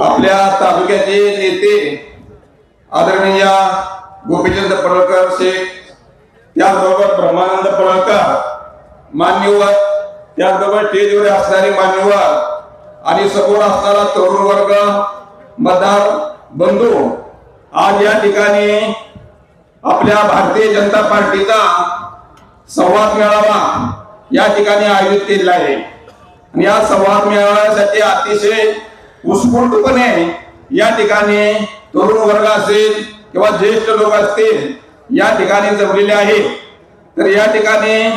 आपल्या तालुक्याचे नेते आदरणीय गोपीचंद पडळकर शेख त्याचबरोबर ब्रह्मानंद पडळकर मान्यवर त्याचबरोबर स्टेजवर असणारे मान्यवर आणि समोर असणारा तरुण वर्ग मतदार बंधू आज या ठिकाणी आपल्या भारतीय जनता पार्टीचा संवाद मेळावा या ठिकाणी आयोजित केलेला आहे. आणि या संवाद मेळाव्यासाठी अतिशय उत्स्फूर्तपणे या ठिकाणी तरुण वर्ग असेल किंवा ज्येष्ठ लोक असतील या ठिकाणी जमलेले आहेत. तर या ठिकाणी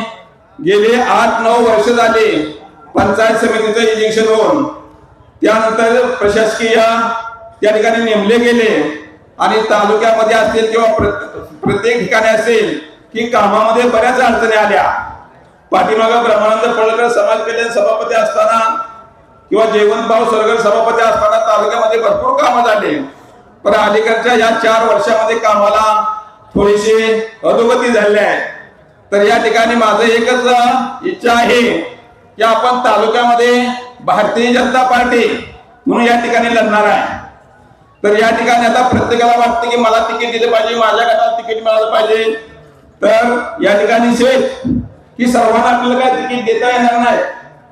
गेले आठ नऊ वर्ष झाले पंचायत समितीचं इलेक्शन होऊन. त्यानंतर प्रशासकीय त्या ठिकाणी नेमले गेले आणि तालुक्यामध्ये असतील किंवा प्र- प्रत्येक ठिकाणी असेल की कामामध्ये बऱ्याच अडचणी आल्या. पाठीमागं ब्रह्मानंद पळकर समाज कल्याण सभापती असताना किंवा जयवंतभाऊ सरगर सभापती असताना तालुक्यामध्ये भरपूर कामं झाले. पण अलीकडच्या या चार वर्षामध्ये कामाला थोडीशी अधोगती झाली आहे. तर या ठिकाणी माझं एकच इच्छा आहे की आपण तालुक्यामध्ये भारतीय जनता पार्टी म्हणून या ठिकाणी लढणार आहे. तर या ठिकाणी आता प्रत्येकाला वाटतं की मला तिकीट दिलं पाहिजे माझ्या गटाला तिकीट मिळालं पाहिजे. तर या ठिकाणी शेत की सर्वांना आपल्याला काय तिकीट देता येणार नाही?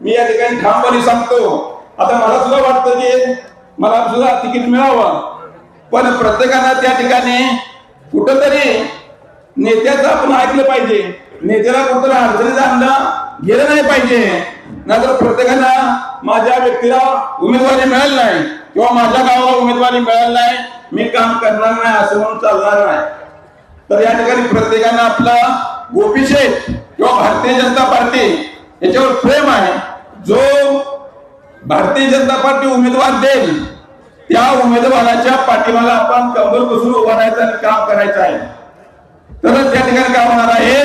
मी या ठिकाणी ठामपणे सांगतो. आता मला सुद्धा वाटतं की मला सुद्धा तिकीट मिळावं. पण प्रत्येकानं त्या ठिकाणी कुठंतरी नेत्याचं आपण ऐकलं पाहिजे. नेत्याला कुठं अडचणीचं आणलं गेलं नाही पाहिजे. नाहीतर प्रत्येकानं माझ्या व्यक्तीला उमेदवारी मिळाली नाही. किंवा माझ्या गावाला उमेदवारी मिळाली नाही. मी काम करणार नाही असं म्हणून चालणार नाही. तर या ठिकाणी प्रत्येकानं आपला गोपीशेठ किंवा भारतीय जनता पार्टी याच्यावर प्रेम आहे जो भारतीय जनता पार्टी उमेदवार देईल त्या उमेदवाराच्या पाठीमाला आपण कंबर बसून उभा राहायचं आणि काम करायचं आहे. तरच त्या ठिकाणी काय होणार आहे?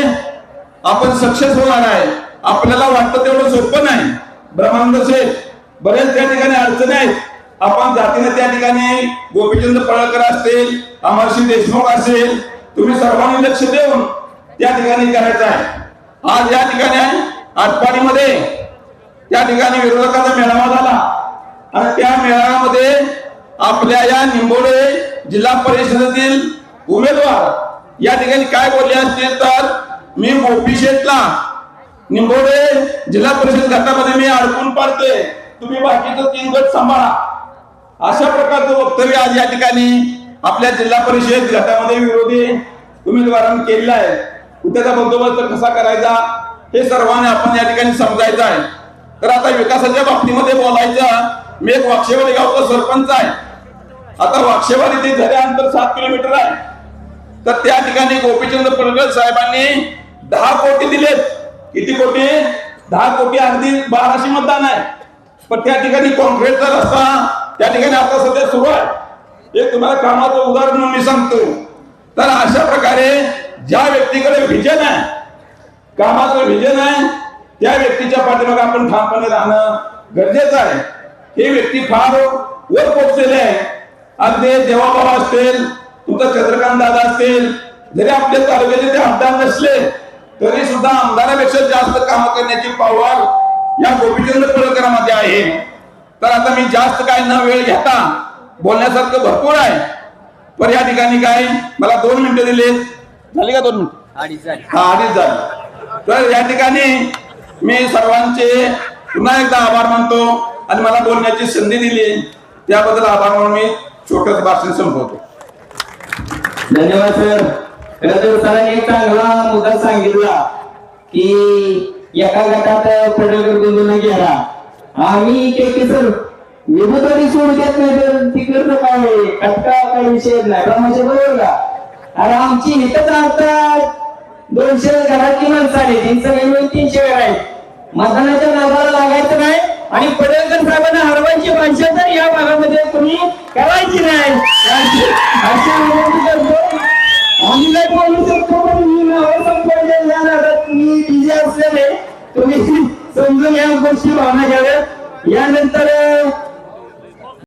आपण सक्सेस होणार आहे. आपल्याला वाटतं तेवढं सोपं नाही. ब्रह्मानंद शेठ बरेच त्या ठिकाणी अडचणी आहेत. आपण जातीने त्या ठिकाणी गोपीचंद पळकर असतील अमरसिंह देशमुख असेल तुम्ही सर्वांनी लक्ष देऊन त्या ठिकाणी करायचं आहे. आज या ठिकाणी आटपाडीमध्ये त्या ठिकाणी विरोधकाचा मेळावा झाला. आणि त्या मेळाव्यामध्ये आपल्या या निंबोडे जिल्हा परिषदेतील उमेदवार या ठिकाणी काय बोलले असतील तर मी गोपी निंबोडे जिल्हा परिषद गटामध्ये मी अडकून पाडते तुम्ही बाकीचं तीन गट सांभाळा. अशा प्रकारचं वक्तव्य आज या ठिकाणी आपल्या जिल्हा परिषद गटामध्ये विरोधी उमेदवारांनी केलेलं आहे. त्याचा बंदोबस्त कसा करायचा हे सर्वांनी आपण या ठिकाणी समजायचं आहे. तर आता विकासाच्या बाबतीमध्ये बोलायचं मी एक वाक्षेवाडी गावचा सरपंच आहे. आता वाक्षेवाडी ते झाल्यानंतर सात किलोमीटर आहे. तर त्या ठिकाणी गोपीचंद पडळकर साहेबांनी दहा कोटी दिलेत. किती कोटी? दहा कोटी अगदी बाराशे मतदान आहे. पण त्या ठिकाणी कॉन्क्रीटचा रस्ता त्या ठिकाणी आता सध्या सुरू आहे. एक तुम्हाला कामाचं उदाहरण मी सांगतो. तर अशा प्रकारे ज्या व्यक्तीकडे व्हिजन आहे कामाचं व्हिजन आहे त्या व्यक्तीच्या पाठीमागे आपण ठामपणे राहणं गरजेचं आहे. हे व्यक्ती फार वर पोहोचलेले आहे. आणि ते देवाबाबा असतील तुमचा चंद्रकांत दादा असतील जरी आपल्या तालुक्याचे ते आमदार नसले तरी सुद्धा आमदारापेक्षा जास्त काम करण्याची पावर या गोपीचंद पडळकरांमध्ये आहे. तर आता मी जास्त काय न वेळ घेता बोलण्यासारखं भरपूर आहे. पण या ठिकाणी काय मला दोन मिनिटं दिलेत. झाली का दोन मिनिटं? हा अडीच झाली. तर या ठिकाणी मी सर्वांचे पुन्हा एकदा आभार मानतो आणि मला बोलण्याची संधी दिली. त्याबद्दल आभार म्हणून मी छोटस भाषण संपवतो. धन्यवाद सर. खरं सरांनी एक चांगला मुद्दा सांगितला की एका गटात पडळकर बंधून गेला आम्ही के के सर विभूतवाडी सोडू देत नाही तर तिकडचं काय कटका काही विषय नाही. रमाचे बरोबर का अरे आमची हितच आता दोनशे घरातली माणसं आली तीन मिळून तीनशे घर आहेत. मतदानाच्या नावाला लागायचं नाही. आणि पडळकर साहेबांना हरवायची माणसं तर या भागामध्ये तुम्ही करायची नाही. अशी विनंती करतो. आम्ही काय बोलू शकतो पण मी नावं संपवले या तुम्ही बिझी असल्याने तुम्ही समजून या गोष्टी भावना घ्याव्यात यानंतर